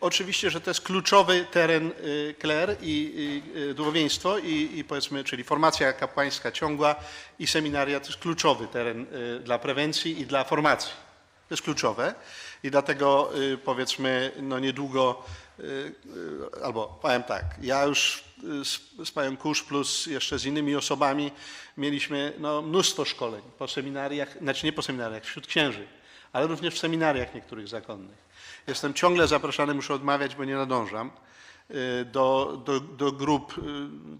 Oczywiście, że to jest kluczowy teren y, kler i i, y, duchowieństwo i, i powiedzmy, czyli formacja kapłańska ciągła i seminaria to jest kluczowy teren y, dla prewencji i dla formacji. To jest kluczowe i dlatego y, powiedzmy, no niedługo, y, y, albo powiem tak, ja już y, z, z panią Kusz plus jeszcze z innymi osobami mieliśmy no, mnóstwo szkoleń po seminariach, znaczy nie po seminariach, wśród księży, ale również w seminariach niektórych zakonnych. Jestem ciągle zapraszany, muszę odmawiać, bo nie nadążam, y, do, do, do grup, y,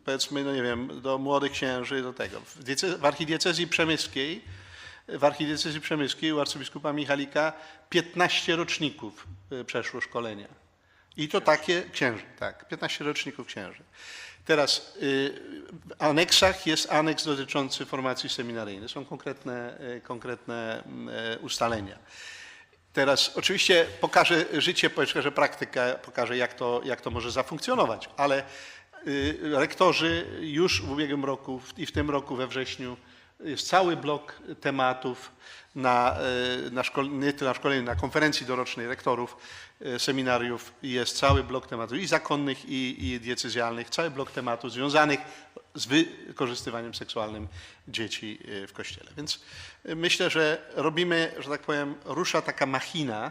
powiedzmy, no nie wiem, do młodych księży, do tego. W, diece- w archidiecezji przemyskiej, w archidiecezji przemyskiej u arcybiskupa Michalika 15 roczników y, przeszło szkolenia. I to takie księży, tak, 15 roczników księży. Teraz y, w aneksach jest aneks dotyczący formacji seminaryjnej. Są konkretne, y, konkretne y, ustalenia. Teraz oczywiście pokaże życie, pokaże praktyka, pokaże jak to, jak to może zafunkcjonować, ale y, rektorzy już w ubiegłym roku i w tym roku we wrześniu jest cały blok tematów na, y, na, szkol, nie tyle na szkoleniu, na konferencji dorocznej rektorów y, seminariów jest cały blok tematów i zakonnych, i, i diecezjalnych, cały blok tematów związanych z wykorzystywaniem seksualnym dzieci y, w Kościele. Więc myślę, że robimy, że tak powiem, rusza taka machina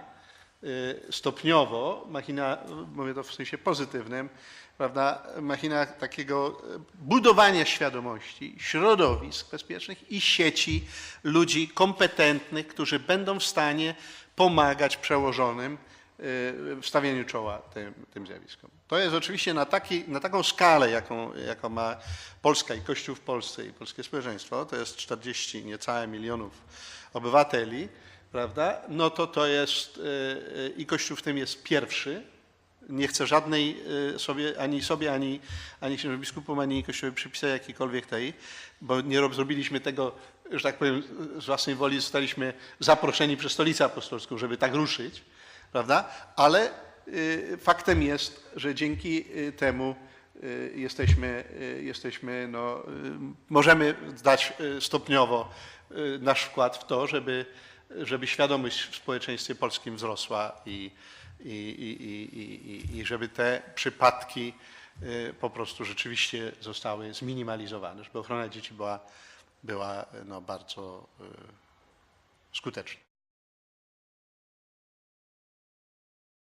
stopniowo, machina, y, mówię to w sensie pozytywnym, prawda, machina takiego y, budowania świadomości, środowisk bezpiecznych i sieci ludzi kompetentnych, którzy będą w stanie pomagać przełożonym y, w stawieniu czoła tym, tym zjawiskom. To jest oczywiście na, taki, na taką skalę, jaką, jaką ma Polska i Kościół w Polsce i polskie społeczeństwo, to jest 40 niecałe milionów obywateli, prawda? No to to jest y, y, i Kościół w tym jest pierwszy. Nie chcę żadnej y, sobie, ani sobie, ani, ani księży biskupom, ani Kościołowi przypisać jakiejkolwiek tej, bo nie rob- zrobiliśmy tego, że tak powiem, z własnej woli zostaliśmy zaproszeni przez Stolicę Apostolską, żeby tak ruszyć, prawda? Ale faktem jest, że dzięki temu jesteśmy, jesteśmy no, możemy dać stopniowo nasz wkład w to, żeby, żeby świadomość w społeczeństwie polskim wzrosła i, i, i, i, żeby te przypadki y, po prostu rzeczywiście zostały zminimalizowane, żeby ochrona dzieci była, była no, bardzo y, skuteczna.